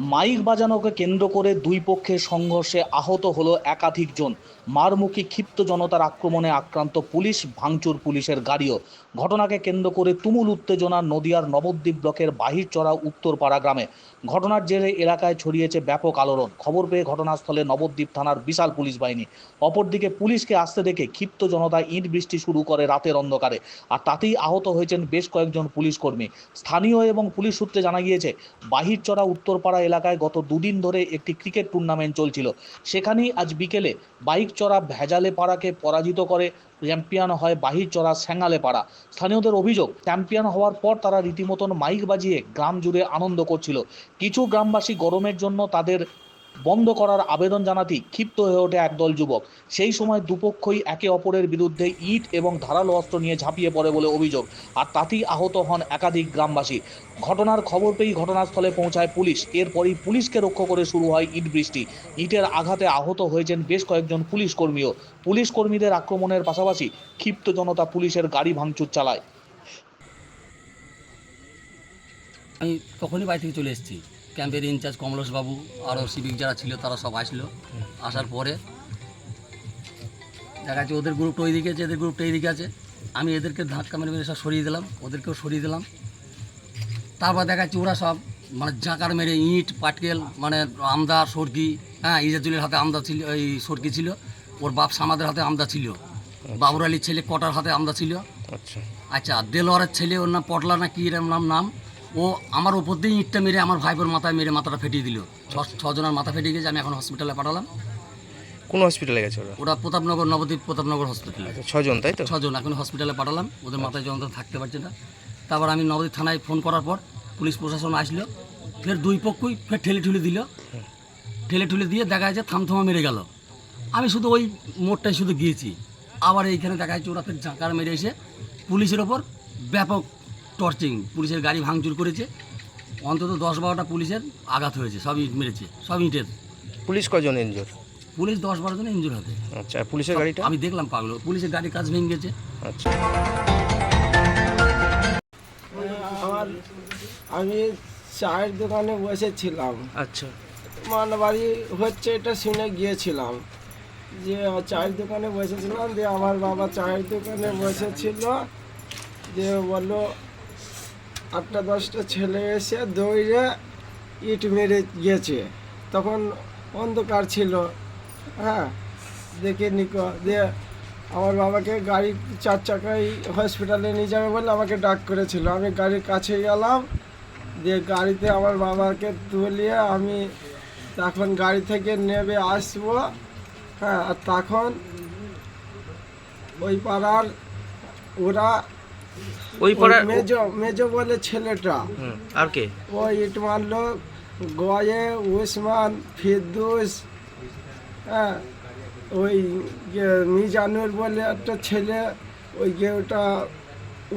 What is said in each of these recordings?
Mic বাজানোকে কেন্দ্র করে দুই পক্ষের সংঘর্ষে আহত হলো একাধিক জন। মারমুখী ক্ষিপ্ত জনতার আক্রমণে আক্রান্ত পুলিশ, ভাঙচুর পুলিশের গাড়িও। ঘটনাকে কেন্দ্র করে তুমুল উত্তেজনা নদিয়ার নবদ্বীপ ব্লকের বাহিরচড়া উত্তরপাড়া গ্রামে। ঘটনার জেরে এলাকায় ছড়িয়েছে ব্যাপক আলোড়ন। খবর পেয়ে ঘটনাস্থলে নবদ্বীপ থানার বিশাল পুলিশ বাহিনী। অপরদিকে পুলিশকে আসতে দেখে ক্ষিপ্ত জনতা ইট বৃষ্টি শুরু করে রাতের অন্ধকারে। আর তাতেই আহত হয়েছেন বেশ কয়েকজন পুলিশ কর্মী। স্থানীয় এবং পুলিশ সূত্রে জানা গিয়েছে, বাহিরচড়া উত্তরপাড়া এলাকায় গত দুদিন ধরে একটি ক্রিকেট টুর্নামেন্ট চলছিল। সেখানেই আজ বিকেলে বাইক চড়া ভেজালে পাড়াকে পরাজিত করে চ্যাম্পিয়ন হয় বাহির চড়া স্যাঙ্গালে পাড়া। স্থানীয়দের অভিযোগ, চ্যাম্পিয়ন হওয়ার পর তারা রীতিমতন মাইক বাজিয়ে গ্রাম জুড়ে আনন্দ করছিল। কিছু গ্রামবাসী গরমের জন্য তাদের বন্ধ করার আবেদন জানাতেই ক্ষিপ্ত হয়ে ওঠে একদল যুবক। সেই সময় দুপক্ষই একে অপরের বিরুদ্ধে ইট এবং ধারালো অস্ত্র নিয়ে ঝাঁপিয়ে পড়ে বলে অভিযোগ, আর তাতেই আহত হন একাধিক গ্রামবাসী। ঘটনার খবর পেয়েই ঘটনাস্থলে পৌঁছায় পুলিশ। এরপরই পুলিশকে রক্ষা করে শুরু হয় ইট বৃষ্টি। ইটের আঘাতে আহত হয়েছেন বেশ কয়েকজন পুলিশ কর্মীও। পুলিশ কর্মীদের আক্রমণের পাশাপাশি ক্ষিপ্ত জনতা পুলিশের গাড়ি ভাঙচুর চালায়। আমি তখনই বাড়ি থেকে চলে এসেছি। ক্যাম্পের ইনচার্জ কমলেশবাবু আরও সিভিক যারা ছিল তারা সব আসলো। আসার পরে দেখা যাচ্ছে ওদের গ্রুপটা ওই দিকে আছে এদের গ্রুপটা এই দিকে আছে। আমি এদেরকে ধাক্কা মেরে মেরে সব সরিয়ে দিলাম ওদেরকেও সরিয়ে দিলাম। তারপর দেখা যাচ্ছে ওরা সব মানে জাঁকার মেরে ইট পাটকেল মানে আমদা সরকি হ্যাঁ ইজাজুলের হাতে আমদা ছিল এই সরকি ছিল। ওর বাপ সামাদের হাতে আমদা ছিল। বাবুর আলীর ছেলে কটার হাতে আমদা ছিল। আচ্ছা। আচ্ছা দেলোয়ারের ছেলে ওর নাম পটলা না কি এরম নাম নাম? ও আমার উপর দিয়ে ইঁটটা মেরে আমার ভাইবোর মাথায় মেরে মাথাটা ফেটিয়ে দিল। ছ- ছজনের মাথা ফেটে গেছে আমি এখন হসপিটালে পাঠালাম। কোন হসপিটালে গেছে ওরা? ওরা প্রতাপনগর নবদ্বীপ প্রতাপনগর হসপিটালে আচ্ছা ছজন তাই তো? ছজন এখন হসপিটালে পাঠালাম ওদের মাথায় যন্ত্রণা থাকতে পারছে না। তারপর আমি নবদ্বীপ থানায় ফোন করার পর পুলিশ প্রশাসন আসলো ফের দুই পক্ষই ফের ঠেলে ঠুলে দিল। ঠেলে ঠুলে দিয়ে দেখা যাচ্ছে থামথমা মেরে গেল। আমি শুধু ওই মোড়টায় শুধু গিয়েছি। আবার এইখানে দেখা যাচ্ছে ওরা ফের জাঁকার মেরে এসে পুলিশের ওপর ব্যাপক টর্চিং পুলিশের গাড়ি ভাঙচুর করেছে। অন্তত দশ বারোটা পুলিশের আঘাত হয়েছে সব ইট মেরেছে সব ইটের পুলিশ কজন এনজোর পুলিশ দশ বারো জন ইঞ্জুর হবে আচ্ছা পুলিশের গাড়িটা? আমি দেখলাম পাগলো পুলিশের গাড়ির কাজ ভেঙে গেছে। আচ্ছা। আমার আমি চায়ের দোকানে বসেছিলাম। আচ্ছা। মানবাড়ি হচ্ছে এটা শুনে গিয়েছিলাম যে চায়ের দোকানে বসেছিলাম দিয়ে আমার বাবা চায়ের দোকানে বসেছিল যে বলল আটটা দশটা ছেলে এসে দৌড়ে ইট মেরে গিয়েছে তখন অন্ধকার ছিল। হ্যাঁ দেখে নিকো দিয়ে আমার বাবাকে গাড়ি চার চাকায় হসপিটালে নিয়ে যাবে বলে আমাকে ডাক করেছিল। আমি গাড়ির কাছে গেলাম, দিয়ে গাড়িতে আমার বাবাকে তুলিয়ে আমি তখন গাড়ি থেকে নেবে আসব। হ্যাঁ আর তখন ওই পাড়ার ওরা ওই পাড়ার মেজ মেজ বলে ছেলেটা। আর কে? ও ইট মারলো গয়ে উসমান ফিরদুস হ্যাঁ ওই মিজানুর বলে একটা ছেলে ওই যে ওটা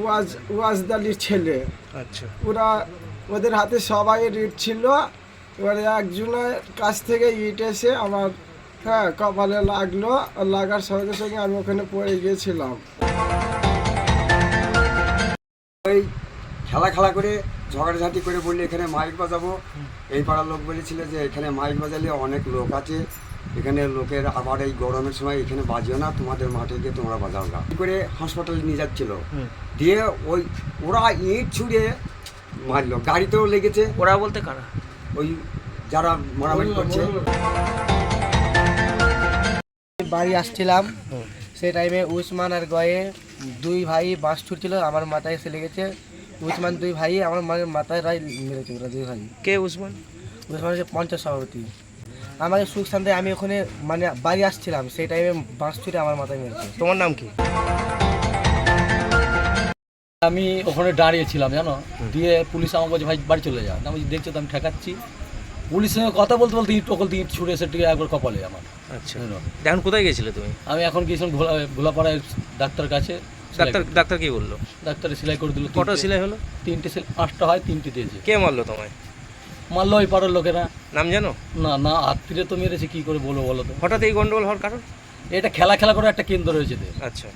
ওয়াজ ওয়াজদালির ছেলে। আচ্ছা। ওরা ওদের হাতে সবাই ইট ছিল। এবারে একজনের কাছ থেকে ইট এসে আমার হ্যাঁ কপালে লাগল। লাগার সঙ্গে সঙ্গে আমি ওখানে পড়ে গিয়েছিলাম। ওই খেলা খেলা করে ঝগড়াঝাঁটি করে বললে এখানে মাইক বাজাবো। এই পাড়ার লোক বলেছিল যে এখানে মাইক বাজালে অনেক লোক আছে। এখানে লোকের আবার এই গরমের সময় এখানে বাজিও না তোমাদের মাঠে গিয়ে তোমরা বাজাও না এই করে হাসপাতালে নিয়ে যাচ্ছিল। দিয়ে ওই ওরা ইট ছুঁড়ে মারলো। গাড়িতেও লেগেছে। ওরা বলতে কারা? ওই যারা মারামারি করছে। বাড়ি আসছিলাম। সেই টাইমে উসমান আর গয়ে দুই ভাই বাঁশ ছুটছিল আমার মাথায় এসে লেগেছে উসমান দুই ভাই আমার মাথায় রাই মেরেছে ওরা দুই ভাই। কে উসমান? উসমান হচ্ছে পঞ্চাশ সভাপতি। আমাকে সুখ শান্তি আমি ওখানে মানে বাড়ি আসছিলাম সেই টাইমে বাঁশ ছুটে আমার মাথায় মেরেছে। তোমার নাম কি? আমি ওখানে দাঁড়িয়েছিলাম জানো? দিয়ে পুলিশ আমাকে বলছে ভাই বাড়ি চলে যাও আমি দেখছ তো আমি ঠেকাচ্ছি। পুলিশের সঙ্গে কথা বলতে বলতে ইট টকল ইট ছুড়ে এসে একবার কপালে আমার। আচ্ছা? এখন কোথায় গেছিলে তুমি? আমি এখন গিয়েছিলাম ঘোলা ঘোলাপাড়ায় ডাক্তার কাছে ডাক্তার ডাক্তার কি বলল? ডাক্তারে সেলাই করে দিল কটা সেলাই হলো? তিনটে সেলাই পাঁচটা হয় তিনটে দিয়েছে। কে মারলো তোমায়? মারলো ওই পাড়ার লোকেরা। নাম জানো? না না আত্মীয় তো মেরেছে কি করে বলব বলো তো? হঠাৎ এই গন্ডগোল হওয়ার কারণ? এটা খেলা খেলা করে একটা কেন্দ্র রয়েছে। আচ্ছা।